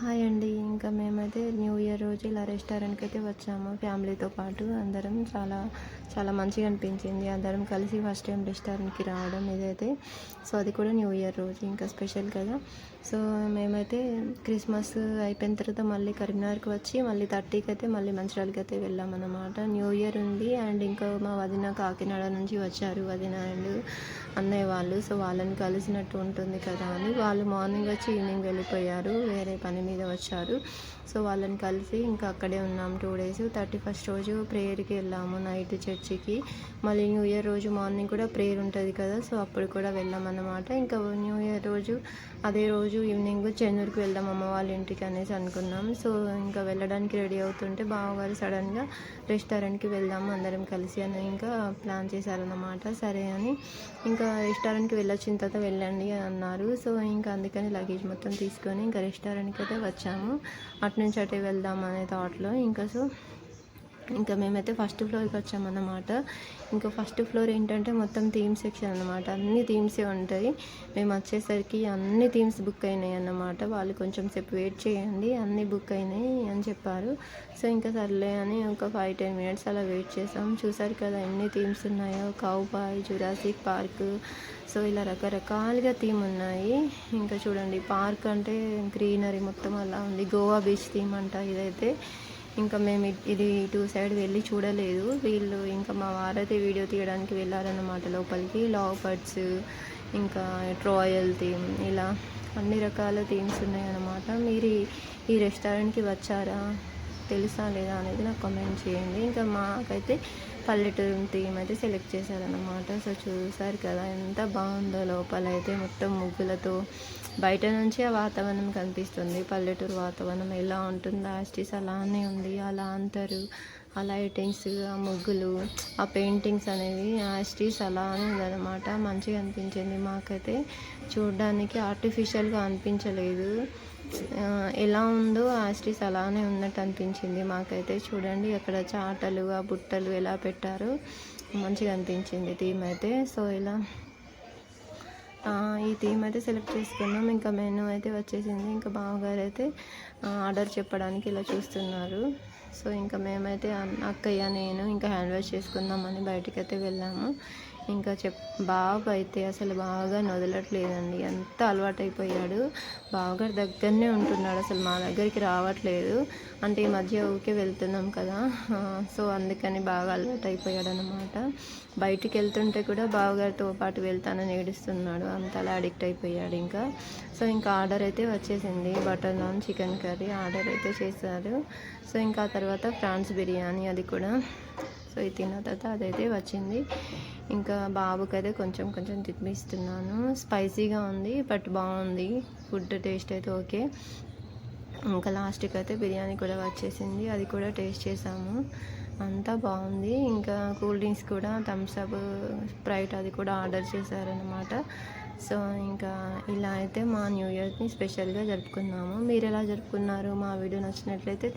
Hi అండి. ఇంకా మేమైతే న్యూ ఇయర్ రోజు ఇలా రెస్టారెంట్కి అయితే వచ్చాము. ఫ్యామిలీతో పాటు అందరం చాలా చాలా మంచిగా అనిపించింది. అందరం కలిసి ఫస్ట్ టైం రెస్టారెంట్కి రావడం ఇదైతే. సో అది కూడా న్యూ ఇయర్ రోజు ఇంకా స్పెషల్ కదా. సో మేమైతే క్రిస్మస్ అయిపోయిన తర్వాత మళ్ళీ కరీంనగర్కి వచ్చి మళ్ళీ థర్టీకి అయితే మళ్ళీ మంచిర్యాలకి అయితే వెళ్ళామన్నమాట. న్యూ ఇయర్ ఉంది అండ్ ఇంకా మా వదిన కాకినాడ నుంచి వచ్చారు. వదిన అండ్ అన్నయ్య వాళ్ళు. సో వాళ్ళని కలిసినట్టు ఉంటుంది కదా అని వాళ్ళు మార్నింగ్ వచ్చి ఈవినింగ్ వెళ్ళిపోయారు. వేరే పని మీద వచ్చారు. సో వాళ్ళని కలిసి ఇంకా అక్కడే ఉన్నాం టూ డేస్ థర్టీ ఫస్ట్ రోజు ప్రేయర్కి వెళ్ళాము నైట్ చర్చికి మళ్ళీ న్యూ ఇయర్ రోజు మార్నింగ్ కూడా ప్రేయర్ ఉంటుంది కదా సో అప్పుడు కూడా వెళ్ళామన్నమాట ఇంకా న్యూ ఇయర్ రోజు అదే రోజు ఈవినింగ్ చెన్నూరుకి వెళ్దాం అమ్మ వాళ్ళ ఇంటికి అనేసి అనుకున్నాం. సో ఇంకా వెళ్ళడానికి రెడీ అవుతుంటే బావగారు సడన్గా రెస్టారెంట్కి వెళ్దాము అందరం కలిసి అని ఇంకా ప్లాన్ చేశారన్నమాట. సరే అని ఇంకా రెస్టారెంట్కి వెళ్ళొచ్చిన తర్వాత వెళ్ళండి అన్నారు. సో ఇంకా అందుకని లగేజ్ మొత్తం తీసుకొని ఇంకా రెస్టారెంట్కి అయితే వచ్చాము. అటు నుంచి అటు వెళ్దాం అనే థాట్లో ఇంకా సో ఇంకా మేమైతే ఫస్ట్ ఫ్లోర్కి వచ్చామన్నమాట. ఇంకా ఫస్ట్ ఫ్లోర్ ఏంటంటే మొత్తం థీమ్ సెక్షన్ అనమాట అన్ని థీమ్సే ఉంటాయి. మేము వచ్చేసరికి అన్ని థీమ్స్ బుక్ అయినాయి అన్నమాట. వాళ్ళు కొంచెం సేపు వెయిట్ చేయండి అన్ని బుక్ అయినాయి అని చెప్పారు. సో ఇంకా సర్లే అని ఒక ఫైవ్ టెన్ మినిట్స్ అలా వెయిట్ చేసాం. చూసారు కదా ఎన్ని థీమ్స్ ఉన్నాయో. Cowboy Jurassic park. సో ఇలా రకరకాలుగా థీమ్ ఉన్నాయి. ఇంకా చూడండి పార్క్ అంటే గ్రీనరీ మొత్తం అలా ఉంది. గోవా బీచ్ థీమ్ అంట ఇదైతే. ఇంకా మేము ఇది ఇటు సైడ్ వెళ్ళి చూడలేదు. వీళ్ళు ఇంకా మా వారైతే వీడియో తీయడానికి వెళ్ళారన్నమాట లోపలికి. లవ్ బర్డ్స్ ఇంకా ట్రాయల్ థీమ్ ఇలా అన్ని రకాల థీమ్స్ ఉన్నాయన్నమాట. మీరు ఈ- రెస్టారెంట్కి వచ్చారా? తెలుసా లేదా అనేది నాకు కమెంట్ చేయండి. ఇంకా మాకైతే పల్లెటూరు థీమ్ అయితే సెలెక్ట్ చేశారనమాట సో చూసారు కదా ఎంత బాగుందో లోపల అయితే మొత్తం ముగ్గులతో బయట నుంచి ఆ వాతావరణం కనిపిస్తుంది. పల్లెటూరు వాతావరణం ఎలా ఉంటుందో యాస్టీస్ అలానే ఉంది. అలా అంటారు. ఆ లైటింగ్స్ ఆ ముగ్గులు ఆ పెయింటింగ్స్ అనేవి యాస్టీస్ అలానే ఉందన్నమాట. మంచిగా అనిపించింది. మాకైతే చూడడానికి ఆర్టిఫిషియల్గా అనిపించలేదు. ఎలా ఉందో యాస్టీస్ అలానే ఉన్నట్టు అనిపించింది. మాకైతే చూడండి అక్కడ చాటలు ఆ బుట్టలు ఎలా పెట్టారు మంచిగా అనిపించింది థీమ్ అయితే. సో ఇలా ఈ థీమ్ అయితే సెలెక్ట్ చేసుకున్నాం. ఇంకా మెనూ అయితే వచ్చేసింది. ఇంకా బావగారు అయితే ఆర్డర్ చెప్పడానికి ఇలా చూస్తున్నారు. సో ఇంకా మేమైతే అక్కయ్య నేను ఇంకా హ్యాండ్ వాష్ చేసుకుందామని బయటకైతే అయితే వెళ్ళాము. ఇంకా చెప్ బాబు అయితే అసలు బాగా నొదలట్లేదండి. ఎంత అలవాటైపోయాడు. బావగారి బావగారు దగ్గరనే ఉంటున్నాడు. అసలు మా దగ్గరికి రావట్లేదు. అంటే ఈ మధ్య ఊకే వెళ్తున్నాం కదా. సో అందుకని బాగా అలవాటైపోయాడు అనమాట బయటికి వెళ్తుంటే కూడా బావగారితో పాటు వెళ్తానని ఏడుస్తున్నాడు. అంతలా అడిక్ట్ అయిపోయాడు ఇంకా. సో ఇంకా ఆర్డర్ అయితే వచ్చేసింది. Butter naan chicken curry order అయితే చేశారు. సో ఇంకా తర్వాత ఫ్రాన్స్ బిర్యానీ అది కూడా. సో ఇది తిన్న తర్వాత అదైతే వచ్చింది. ఇంకా బాబుకి అయితే కొంచెం కొంచెం తినిపిస్తున్నాను. స్పైసీగా ఉంది బట్ బాగుంది. ఫుడ్ టేస్ట్ అయితే ఓకే. ఇంకా లాస్ట్కి అయితే బిర్యానీ కూడా వచ్చేసింది. అది కూడా టేస్ట్ చేసాము. అంతా బాగుంది. ఇంకా కూల్ డ్రింక్స్ కూడా థమ్స్ అప్ స్ప్రైట్ అది కూడా ఆర్డర్ చేశారనమాట సో ఇంకా ఇలా అయితే మా న్యూ ఇయర్ని స్పెషల్గా జరుపుకున్నాము. మీరు ఎలా జరుపుకున్నారు? మా వీడియో నచ్చినట్లయితే